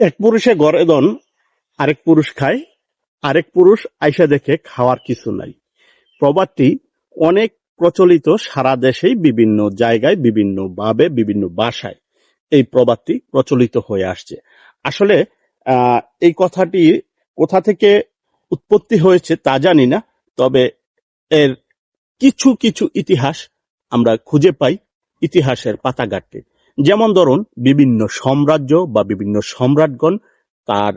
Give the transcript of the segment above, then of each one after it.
এক পুরুষে গড়ে দন, আরেক পুরুষ খায়, আরেক পুরুষ আইসা দেখে খাওয়ার কিছু নাই। প্রবাদটি অনেক প্রচলিত সারা দেশেই বিভিন্ন জায়গায় বিভিন্ন ভাবে বিভিন্ন ভাষায় এই প্রবাদটি প্রচলিত হয়ে আসছে। আসলে এই কথাটি কোথা থেকে উৎপত্তি হয়েছে তা জানি না, তবে এর কিছু কিছু ইতিহাস আমরা খুঁজে পাই ইতিহাসের পাতা ঘাটতে যেমন ধরুন, বিভিন্ন সাম্রাজ্য বা বিভিন্ন সম্রাটগণ তার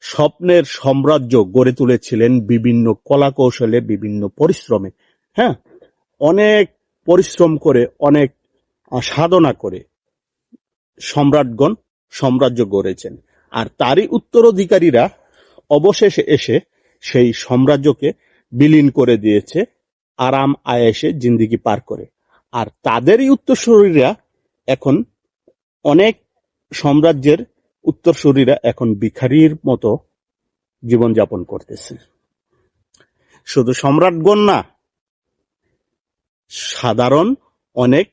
স্বপ্নের সাম্রাজ্য গড়ে তুলেছিলেন বিভিন্ন কলা কৌশলে বিভিন্ন পরিশ্রমে। হ্যাঁ? অনেক পরিশ্রম করে, অনেক সাধনা করে সম্রাটগণ সাম্রাজ্য গড়েছেন। আর তারই উত্তরাধিকারীরা অবশেষে এসে সেই সাম্রাজ্যকে বিলীন করে দিয়েছে, আরাম আয়েসে জিন্দিগি পার করে। আর তাদেরই উত্তরসূরিরা এখন অনেক সাম্রাজ্যের উত্তরসূরিরা এখন ভিখারির মতো জীবনযাপন করতেছে। শুধু সম্রাটগণ না, সাধারণ অনেক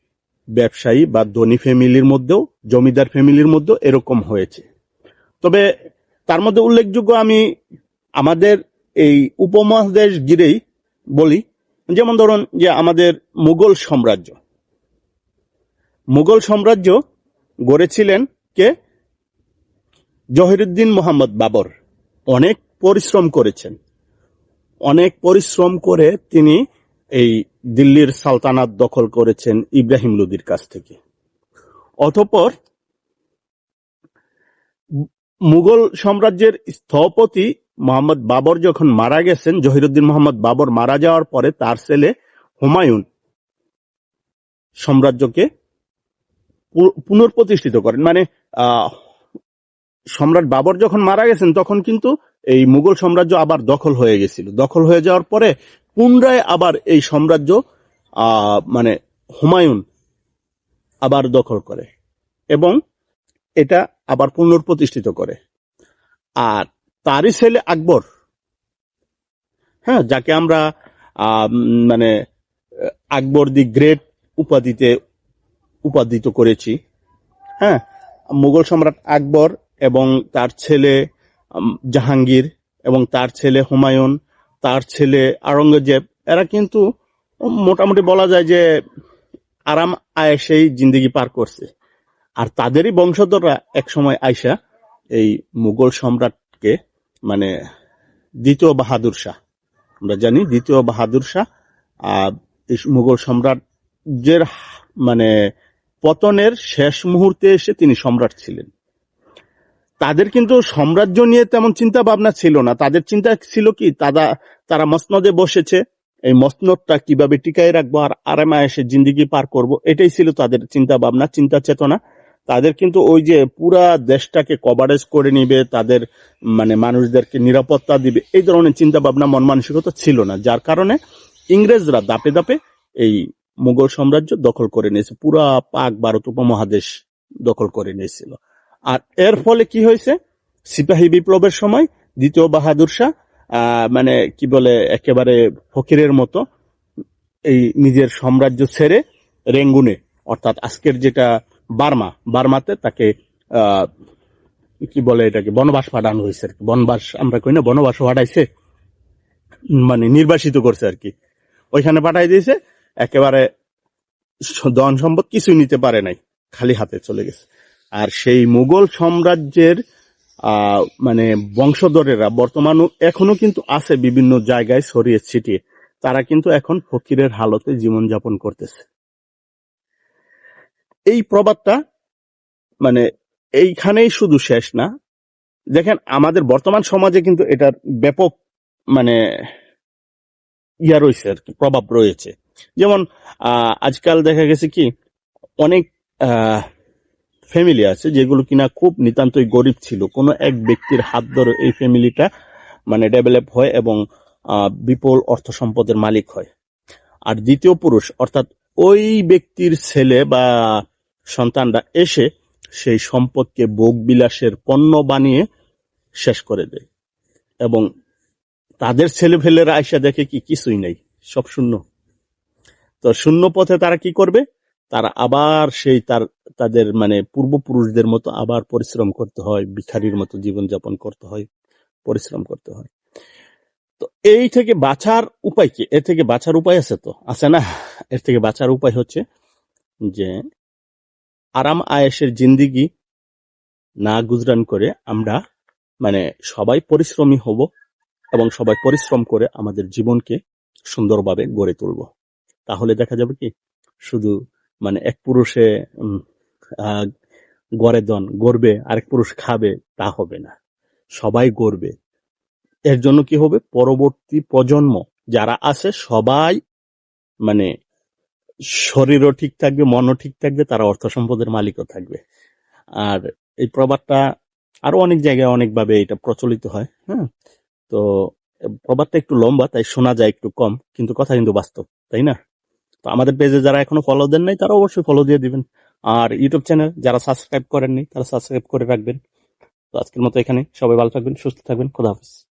ব্যবসায়ী বা ধনী ফ্যামিলির মধ্যেও, জমিদার ফ্যামিলির মধ্যেও এরকম হয়েছে। তবে তার মধ্যে উল্লেখযোগ্য আমি আমাদের এই উপমহাদেশ গিরেই বলি, যেমন ধরুন যে আমাদের মুঘল সাম্রাজ্য। মুঘল সাম্রাজ্য গড়েছিলেন কে? জহিরুদ্দিন মোহাম্মদ বাবর। অনেক পরিশ্রম করেছেন। অনেক পরিশ্রম করে তিনি এই দিল্লির সালতানাত দখল করেছেন ইব্রাহিম লোদির কাছ থেকে। অতঃপর মুঘল সাম্রাজ্যের স্থপতি মোহাম্মদ বাবর যখন মারা গেছেন, জহিরুদ্দিন মোহাম্মদ বাবর মারা যাওয়ার পরে তার ছেলে হুমায়ুন সাম্রাজ্যকে পুনঃপ্রতিষ্ঠিত করেন। মানে সম্রাট বাবর যখন মারা গেছেন, তখন কিন্তু এই মুঘল সাম্রাজ্য আবার দখল হয়ে গেছিল। দখল হয়ে যাওয়ার পরে পুনরায় আবার এই সাম্রাজ্য মানে হুমায়ুন আবার দখল করে এবং এটা আবার পুনঃপ্রতিষ্ঠিত করে। আর তারই ছেলে আকবর হ্যাঁ যাকে আমরা মানে আকবর দি গ্রেট উপাধিতে উপাদিত করেছি। হ্যাঁ মুঘল সম্রাট আকবর এবং তার ছেলে জাহাঙ্গীর এবং তার ছেলে হুমায়ুন, তার ছেলে আওরঙ্গজেব, এরা কিন্তু মোটামুটি বলা যায় যে আরাম আয়েসেই জিন্দিগি পার করছে। আর তাদেরই বংশধররা একসময় আয়সা এই মুঘল সম্রাটকে মানে দ্বিতীয় বাহাদুর শাহ। আমরা জানি দ্বিতীয় বাহাদুর শাহ মুঘল সম্রাটের মানে পতনের শেষ মুহূর্তে এসে তিনি সম্রাট ছিলেন। তাদের কিন্তু সাম্রাজ্য নিয়ে তেমন চিন্তা ভাবনা ছিল না। তাদের চিন্তা ছিল কি, তারা তারা মসনদে বসেছে। এই মসনদটা কীভাবে টিকায় রাখব আর আরামে এসে জিন্দিগি পার করব, এটাই ছিল তাদের চিন্তা ভাবনা চিন্তা চেতনা। তাদের কিন্তু ওই যে পুরা দেশটাকে কভারেজ করে নিবে, তাদের মানে মানুষদেরকে নিরাপত্তা দিবে, এই ধরনের চিন্তা ভাবনা মন মানসিকতা ছিল না। যার কারণে ইংরেজরা দাপে দাপে এই মুঘল সাম্রাজ্য দখল করে নিয়েছে। পুরা পাক ভারত উপমহাদেশ দখল করে নিয়েছিল। আর এর ফলে কি হয়েছে? সিপাহী বিপ্লবের সময় দ্বিতীয় বাহাদুর শাহ মানে কি বলে, একেবারে ফকিরের মতো এই নিজের সাম্রাজ্য ছেড়ে রেঙ্গুনে, অর্থাৎ আজকের যেটা বার্মা, বার্মাতে তাকে কি বলে এটাকে, বনবাস পাঠানো হয়েছে আর কি। বনবাস, আমরা কই না বনবাস পাঠাইছে মানে নির্বাসিত করছে আর কি। ওইখানে পাঠাই দিয়েছে একেবারে ধন সম্পদ কিছুই নিতে পারে নাই, খালি হাতে চলে গেছে। আর সেই মুঘল সাম্রাজ্যের মানে বংশধরেরা বর্তমান এখনও কিন্তু আছে বিভিন্ন জায়গায় ছড়িয়ে ছিটিয়ে। তারা কিন্তু এখন ফকিরের হালতে জীবনযাপন করতেছে। এই প্রবাদটা মানে এইখানেই শুধু শেষ না। দেখেন, আমাদের বর্তমান সমাজে কিন্তু এটার ব্যাপক মানে ইয়া রয়েছে আর কি, প্রভাব রয়েছে। যেমন আজকাল দেখা গেছে কি, অনেক ফ্যামিলি আছে যেগুলো কিনা খুব নিতান্তই গরিব ছিল। কোনো এক ব্যক্তির হাত ধরে এই ফ্যামিলিটা মানে ডেভেলপ হয় এবং বিপুল অর্থ সম্পদের মালিক হয়। আর দ্বিতীয় পুরুষ, অর্থাৎ ওই ব্যক্তির ছেলে বা সন্তানরা এসে সেই সম্পদকে ভোগ বিলাসের পণ্য বানিয়ে শেষ করে দেয়। এবং তাদের ছেলে ফেলেরা আইসা দেখে কি কিছুই নেই, সব শূন্য। তো শূন্য পথে তারা কি করবে? তারা আবার সেই তার, তাদের মানে পূর্বপুরুষদের মতো আবার পরিশ্রম করতে হয়, ভিখারির মতো জীবনযাপন করতে হয়, পরিশ্রম করতে হয়। তো এই থেকে বাঁচার উপায় কি? এর থেকে বাঁচার উপায় আছে তো? আছে না? এর থেকে বাঁচার উপায় হচ্ছে যে আরাম আয়েসের জিন্দিগি না গুজরান করে আমরা মানে সবাই পরিশ্রমী হব এবং সবাই পরিশ্রম করে আমাদের জীবনকে সুন্দরভাবে গড়ে তুলব। তাহলে দেখা যাবে কি? শুধু মানে এক পুরুষে গড়ে দন গড়বে, আরেক পুরুষ খাবে, তা হবে না। সবাই গড়বে। এর জন্য কি হবে? পরবর্তী প্রজন্ম যারা আছে, সবাই মানে শরীরও ঠিক থাকবে, মনও ঠিক থাকবে, তারা অর্থ সম্পদের মালিকও থাকবে। আর এই প্রবাদটা আরও অনেক জায়গায় অনেকভাবে এটা প্রচলিত হয় হ্যাঁ? তো, প্রবাদটা একটু লম্বা, তাই শোনা যায় একটু কম, কিন্তু কথা কিন্তু বাস্তব, তাই না? তো আমাদের পেজে যারা এখনও ফলো দেন নাই, তারা অবশ্যই ফলো দিয়ে দিবেন। আর ইউটিউব চ্যানেল যারা সাবস্ক্রাইব করেননি, তারা সাবস্ক্রাইব করে রাখবেন। তো আজকের মতো এখানে। সবাই ভালো থাকবেন, সুস্থ থাকবেন। খোদা হাফিজ।